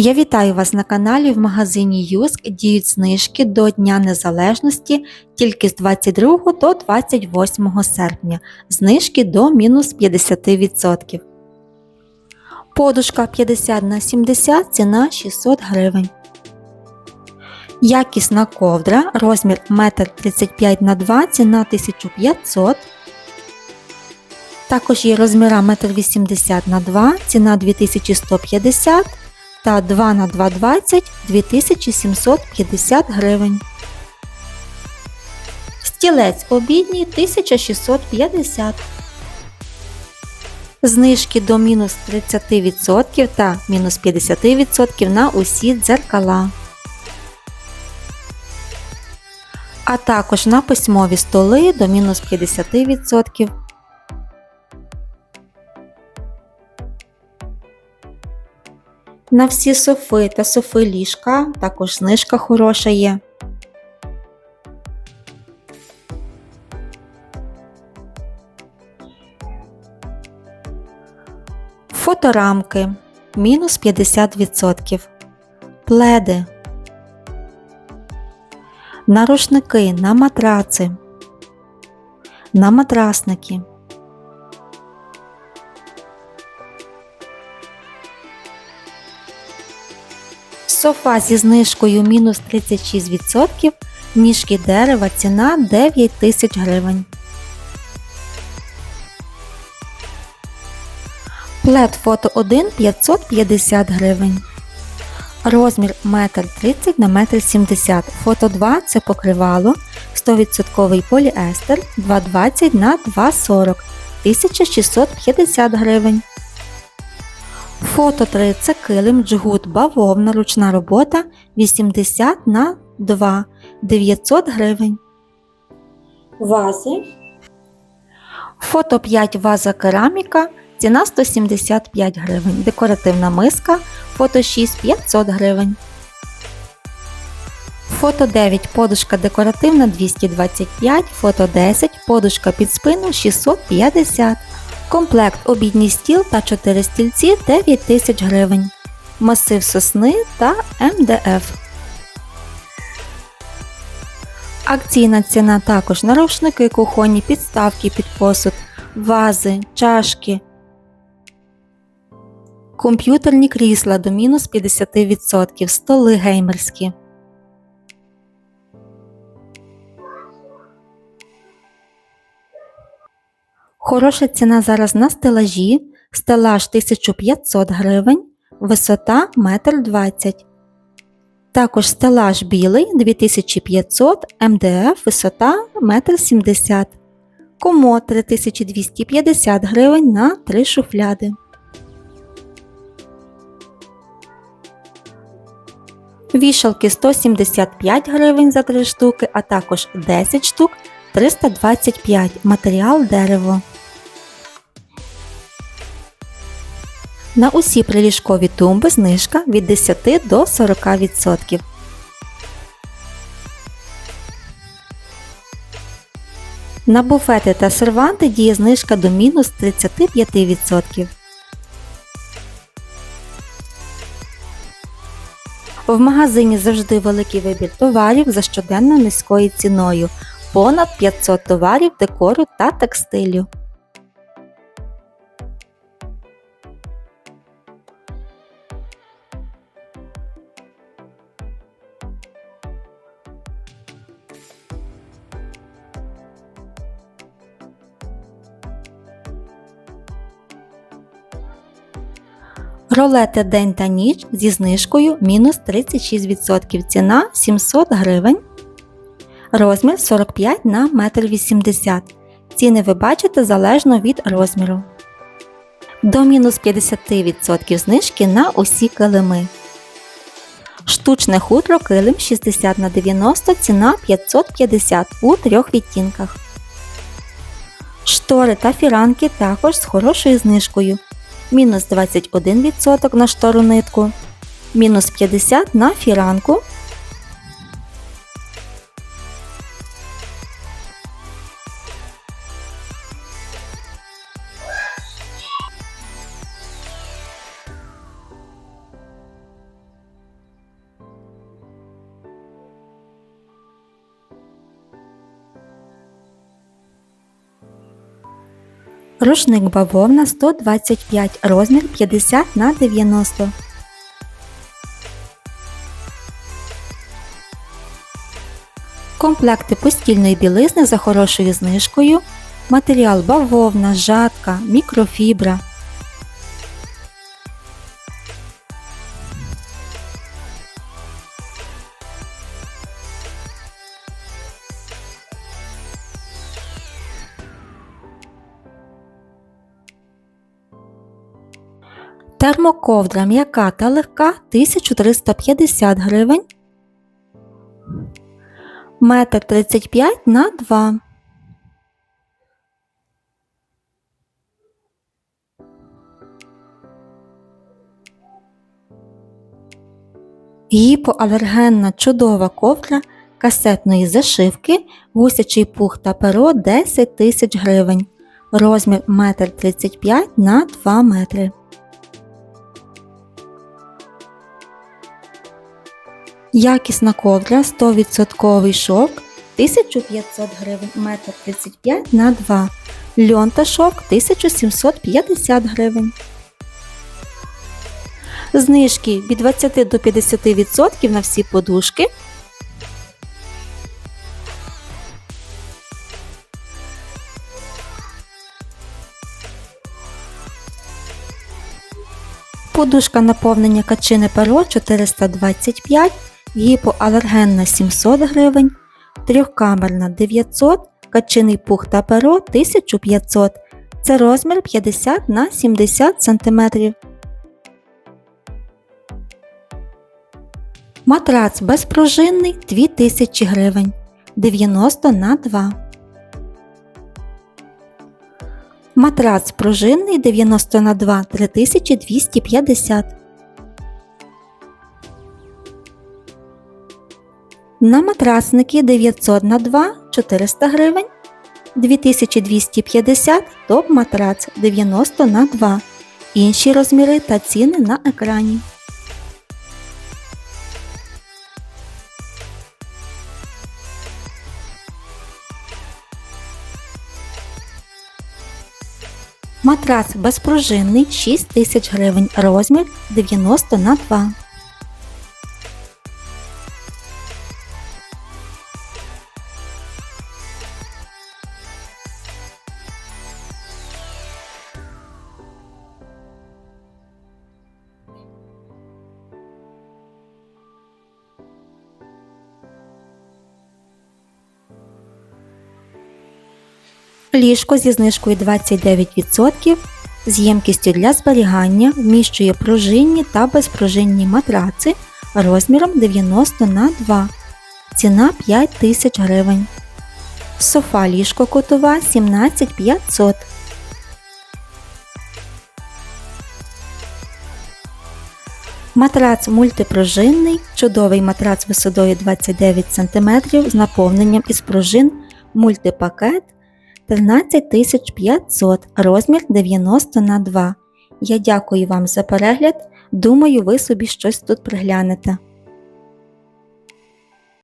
Я вітаю вас на каналі в магазині Юск діють знижки до Дня Незалежності тільки з 22 до 28 серпня. Знижки до мінус 50%. Подушка 50 на 70 ціна 600 гривень. Якісна ковдра розмір 1,35 на 2 ціна 1500 Також є розміра 1,80 на 2 ціна 2150 та 2 на 2,20 2750 гривень. Стілець обідній 1650 Знижки до мінус 30% та мінус 50% на усі дзеркала. А також на письмові столи до мінус 50%. На всі софи та софи ліжка також знижка хороша є. Фоторамки мінус 50%. Пледи. На рушники, на матраци. На матрасники. Софа зі знижкою мінус 36%, ніжки дерева ціна 9 тисяч гривень. Плед фото 1 550 гривень. Розмір 1,30 на 1,70 м. Фото 2 це покривало 100% поліестер 2,20 на 2,40 1650 гривень. Фото 3 це килим, джгут, бавовна, ручна робота 80 на 2 900 гривень. Вази. Фото 5 ваза кераміка. Ціна 175 гривень. Декоративна миска. Фото 6 500 гривень. Фото 9 подушка декоративна 225, фото 10 подушка під спину 650 Комплект обідній стіл та 4 стільці 9 тисяч гривень. Масив сосни та МДФ. Акційна ціна також на рушники, кухонні підставки під посуд, вази, чашки. Комп'ютерні крісла до мінус 50%, столи геймерські. Хороша ціна зараз на стелажі. Стелаж 1500 гривень, висота 1,20 м. Також стелаж білий 2500 МДФ, висота 1,70 м. Комо 3250 гривень на 3 шуфляди. Вішалки 175 гривень за 3 штуки, а також 10 штук 325 матеріал дерево. На усі приліжкові тумби знижка від 10 до 40%. На буфети та серванти діє знижка до мінус 35%. В магазині завжди великий вибір товарів за щоденно низькою ціною понад 500 товарів декору та текстилю. Ролети день та ніч зі знижкою мінус 36%. Ціна 700 гривень. Розмір 45 на 1,80 м. Ціни ви бачите залежно від розміру. До мінус 50% знижки на усі килими. Штучне хутро килим 60 на 90 ціна 550 у трьох відтінках. Штори та фіранки також з хорошою знижкою. Мінус 21% на штору нитку, мінус 50 на фіранку Рушник бавовна 125, розмір 50 на 90. Комплекти постільної білизни за хорошою знижкою. Матеріал бавовна, жатка, мікрофібра. Термоковдра м'яка та легка 1350 гривень. Метр 35 на 2. Гіпоалергенна чудова ковдра касетної зашивки, гусячий пух та перо 10 тисяч гривень. Розмір 1,35 м на 2 метри. Якісна ковдра 100% шовк 1500 гривень, 1,35 м на 2 Льон та шовк 1750 гривень. Знижки від 20 до 50% на всі подушки. Подушка наповнення качини перо 425, гіпоалергенна 700 гривень, трьохкамерна 900, качиний пух та перо 1500. Це розмір 50 на 70 см. Матрац безпружинний 2000 гривень 90 на 2. Матрац пружинний 90 на 2 3250. На матрасники 900 на 2 400 гривень. 2250 топ матрац 90 на 2. Інші розміри та ціни на екрані. Матрац безпружинний 6 тисяч гривень, розмір 90 на 2. Ліжко зі знижкою 29% з ємкістю для зберігання вміщує пружинні та безпружинні матраци розміром 90 на 2 Ціна 5 тисяч гривень. Софа ліжко котова 17500. Матрац мультипружинний, чудовий матрац висотою 29 см з наповненням із пружин мультипакет 13500, розмір 90 на 2. Я дякую вам за перегляд. Думаю, ви собі щось тут приглянете.